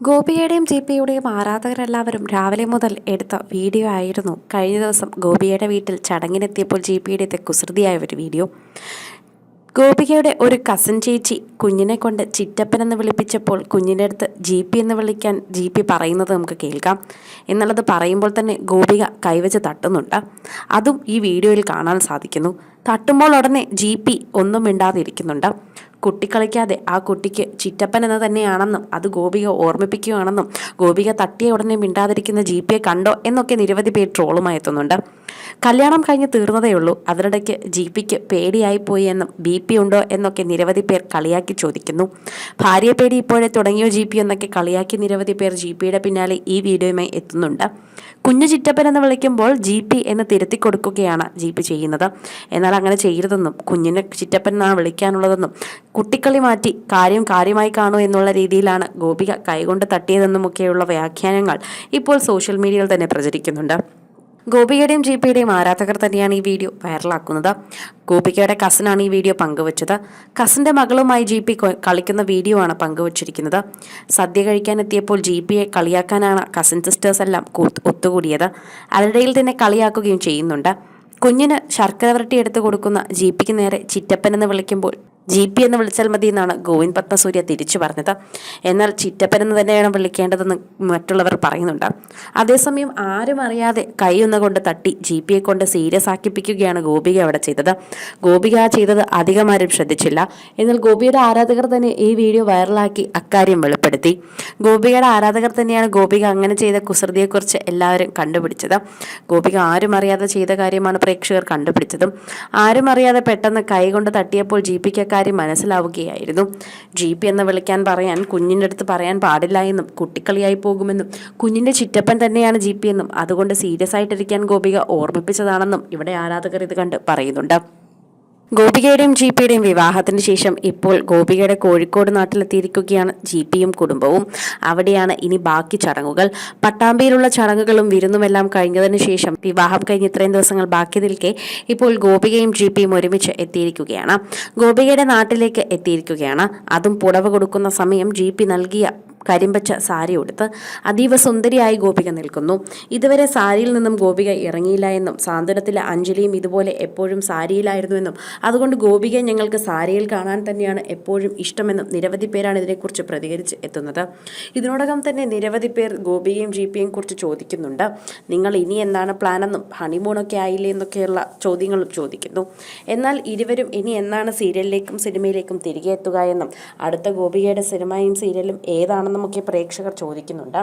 ഗോപിയുടെയും G പിയുടെയും ആരാധകരെല്ലാവരും രാവിലെ മുതൽ എടുത്ത വീഡിയോ ആയിരുന്നു കഴിഞ്ഞ ദിവസം ഗോപിയുടെ വീട്ടിൽ ചടങ്ങിനെത്തിയപ്പോൾ ജി പിയുടെ കുസൃതിയായ ഒരു വീഡിയോ. ഗോപികയുടെ ഒരു കസിൻ ചേച്ചി കുഞ്ഞിനെ കൊണ്ട് ചിറ്റപ്പൻ എന്ന് വിളിപ്പിച്ചപ്പോൾ കുഞ്ഞിന്റെ അടുത്ത് ജി പി എന്ന് വിളിക്കാൻ ജി പി പറയുന്നത് നമുക്ക് കേൾക്കാം. എന്നുള്ളത് പറയുമ്പോൾ തന്നെ ഗോപിക കൈവച്ച് തട്ടുന്നുണ്ട്. അതും ഈ വീഡിയോയിൽ കാണാൻ സാധിക്കുന്നു. തട്ടുമ്പോൾ ഉടനെ ജി പി ഒന്നും മിണ്ടാതിരിക്കുന്നുണ്ട്. കുട്ടി കളിക്കാതെ ആ കുട്ടിക്ക് ചിറ്റപ്പൻ എന്ന് തന്നെയാണെന്നും അത് ഗോപിക ഓർമ്മിപ്പിക്കുകയാണെന്നും ഗോപിക തട്ടിയ ഉടനെ മിണ്ടാതിരിക്കുന്ന ജി കണ്ടോ എന്നൊക്കെ നിരവധി പേർ ട്രോളുമായി എത്തുന്നുണ്ട്. കല്യാണം കഴിഞ്ഞ് തീർന്നതേ ഉള്ളൂ. അതിനിടയ്ക്ക് ജി പിക്ക് പേടിയായിപ്പോയി എന്നും ബി പി ഉണ്ടോ എന്നൊക്കെ നിരവധി പേർ കളിയാക്കി ചോദിക്കുന്നു. ഭാര്യയെ പേടി ഇപ്പോഴേ തുടങ്ങിയോ ജി പി എന്നൊക്കെ കളിയാക്കി നിരവധി പേർ ജി പിയുടെ പിന്നാലെ ഈ വീഡിയോയുമായി എത്തുന്നുണ്ട്. കുഞ്ഞു ചിറ്റപ്പൻ എന്ന് വിളിക്കുമ്പോൾ ജി പി എന്ന് തിരുത്തി കൊടുക്കുകയാണ് ജി പി ചെയ്യുന്നത്. എന്നാൽ അങ്ങനെ ചെയ്യരുതെന്നും കുഞ്ഞിനെ ചിറ്റപ്പൻ എന്നാണ് വിളിക്കാനുള്ളതെന്നും കുട്ടിക്കളി മാറ്റി കാര്യം കാര്യമായി കാണൂ എന്നുള്ള രീതിയിലാണ് ഗോപിക കൈകൊണ്ട് തട്ടിയതെന്നുമൊക്കെയുള്ള വ്യാഖ്യാനങ്ങൾ ഇപ്പോൾ സോഷ്യൽ മീഡിയയിൽ തന്നെ പ്രചരിക്കുന്നുണ്ട്. ഗോപികയുടെയും ജി പിയുടെയും ആരാധകർ തന്നെയാണ് ഈ വീഡിയോ വൈറലാക്കുന്നത്. ഗോപികയുടെ കസിനാണ് ഈ വീഡിയോ പങ്കുവച്ചത്. കസിന്റെ മകളുമായി ജി പി കളിക്കുന്ന വീഡിയോ ആണ് പങ്കുവച്ചിരിക്കുന്നത്. സദ്യ കഴിക്കാനെത്തിയപ്പോൾ ജി പിയെ കളിയാക്കാനാണ് കസിൻ സിസ്റ്റേഴ്സ് എല്ലാം ഒത്തുകൂടിയത്. അതിനിടയിൽ തന്നെ കളിയാക്കുകയും ചെയ്യുന്നുണ്ട്. കുഞ്ഞിന് ശർക്കര വരട്ടി എടുത്തു കൊടുക്കുന്ന ജി പിക്ക് നേരെ ചിറ്റപ്പൻ എന്ന് വിളിക്കുമ്പോൾ ജി പി എന്ന് വിളിച്ചാൽ മതി എന്നാണ് ഗോവിന്ദ് പത്മസൂര്യ തിരിച്ചു പറഞ്ഞത്. എന്നാൽ ചിറ്റപ്പൻ എന്ന് തന്നെയാണ് വിളിക്കേണ്ടതെന്ന് മറ്റുള്ളവർ പറയുന്നുണ്ട്. അതേസമയം ആരും അറിയാതെ കൈയൊന്നുകൊണ്ട് തട്ടി ജി പിയെ കൊണ്ട് സീരിയസ് ആക്കിപ്പിക്കുകയാണ് ഗോപിക അവിടെ ചെയ്തത്. ഗോപിക ചെയ്തത് അധികം ആരും ശ്രദ്ധിച്ചില്ല. എന്നാൽ ഗോപിയുടെ ആരാധകർ തന്നെ ഈ വീഡിയോ വൈറലാക്കി അക്കാര്യം വെളിപ്പെടുത്തി. ഗോപികയുടെ ആരാധകർ തന്നെയാണ് ഗോപിക അങ്ങനെ ചെയ്ത കുസൃതിയെക്കുറിച്ച് എല്ലാവരും കണ്ടുപിടിച്ചത്. ഗോപിക ആരും അറിയാതെ ചെയ്ത കാര്യമാണ് പ്രേക്ഷകർ കണ്ടുപിടിച്ചതും. ആരും അറിയാതെ പെട്ടെന്ന് കൈകൊണ്ട് തട്ടിയപ്പോൾ ജി പിക്ക് കാര്യം മനസ്സിലാവുകയായിരുന്നു. ജി പി എന്ന് വിളിക്കാൻ പറയാൻ കുഞ്ഞിന്റെ അടുത്ത് പറയാൻ പാടില്ല എന്നും കുട്ടിക്കളിയായി പോകുമെന്നും കുഞ്ഞിന്റെ ചിറ്റപ്പൻ തന്നെയാണ് ജി പി എന്നും അതുകൊണ്ട് സീരിയസ് ആയിട്ടിരിക്കാൻ ഗോപിക ഓർമ്മിപ്പിച്ചതാണെന്നും ഇവിടെ ആരാധകർ ഇത് കണ്ട് പറയുന്നുണ്ട്. ഗോപികയുടെയും ജി പിയുടെയും വിവാഹത്തിന് ശേഷം ഇപ്പോൾ ഗോപികയുടെ കോഴിക്കോട് നാട്ടിലെത്തിയിരിക്കുകയാണ് ജി പിയും കുടുംബവും. അവിടെയാണ് ഇനി ബാക്കി ചടങ്ങുകൾ. പട്ടാമ്പിയിലുള്ള ചടങ്ങുകളും വിരുന്നുമെല്ലാം കഴിഞ്ഞതിന് ശേഷം വിവാഹം കഴിഞ്ഞ് ഇത്രയും ദിവസങ്ങൾ ബാക്കി നിൽക്കെ ഇപ്പോൾ ഗോപികയും ജി പിയും ഒരുമിച്ച് എത്തിയിരിക്കുകയാണ്. ഗോപികയുടെ നാട്ടിലേക്ക് എത്തിയിരിക്കുകയാണ്. അതും പുടവ് കൊടുക്കുന്ന സമയം ജി പി നൽകിയ കരിമ്പച്ച സാരി ഉടുത്ത് അതീവ സുന്ദരിയായി ഗോപിക നിൽക്കുന്നു. ഇതുവരെ സാരിയിൽ നിന്നും ഗോപിക ഇറങ്ങിയില്ല എന്നും സാന്ത്വനത്തിലെ അഞ്ജലിയും ഇതുപോലെ എപ്പോഴും സാരിയിലായിരുന്നു എന്നും അതുകൊണ്ട് ഗോപിക ഞങ്ങൾക്ക് സാരിയിൽ കാണാൻ തന്നെയാണ് എപ്പോഴും ഇഷ്ടമെന്നും നിരവധി പേരാണ് ഇതിനെക്കുറിച്ച് പ്രതികരിച്ച് എത്തുന്നത്. ഇതിനോടകം തന്നെ നിരവധി പേർ ഗോപികയും ജി പിയും കുറിച്ച് ചോദിക്കുന്നുണ്ട്. നിങ്ങൾ ഇനി എന്താണ് പ്ലാനെന്നും ഹണിമൂണൊക്കെ ആയില്ലേ എന്നൊക്കെയുള്ള ചോദ്യങ്ങളും ചോദിക്കുന്നു. എന്നാൽ ഇരുവരും ഇനി എന്നാണ് സീരിയലിലേക്കും സിനിമയിലേക്കും തിരികെ എത്തുക എന്നും അടുത്ത ഗോപികയുടെ സിനിമയും സീരിയലും ഏതാണെന്നും എന്നൊക്കെ പ്രേക്ഷകർ ചോദിക്കുന്നുണ്ട്.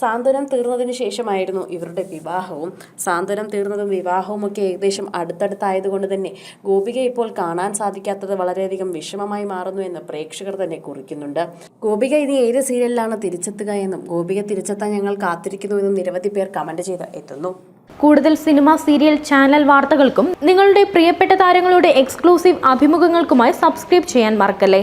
സാന്ത്വനം തീർന്നതിന് ശേഷമായിരുന്നു ഇവരുടെ വിവാഹവും. സാന്ത്വനം തീർന്നതും വിവാഹവും ഒക്കെ ഏകദേശം അടുത്തടുത്തായതുകൊണ്ട് തന്നെ ഗോപിക ഇപ്പോൾ കാണാൻ സാധിക്കാത്തത് വളരെയധികം വിഷമമായി മാറുന്നു എന്ന് പ്രേക്ഷകർ തന്നെ കുറിക്കുന്നുണ്ട്. ഗോപിക ഇനി ഏത് സീരിയലിലാണ് തിരിച്ചെത്തുക എന്നും ഗോപിക തിരിച്ചെത്താൻ ഞങ്ങൾ കാത്തിരിക്കുന്നു എന്നും നിരവധി പേർ കമന്റ് ചെയ്ത് എത്തുന്നു. കൂടുതൽ സിനിമ സീരിയൽ ചാനൽ വാർത്തകൾക്കും നിങ്ങളുടെ പ്രിയപ്പെട്ട താരങ്ങളുടെ എക്സ്ക്ലൂസീവ് അഭിമുഖങ്ങൾക്കുമായി സബ്സ്ക്രൈബ് ചെയ്യാൻ മറക്കല്ലേ?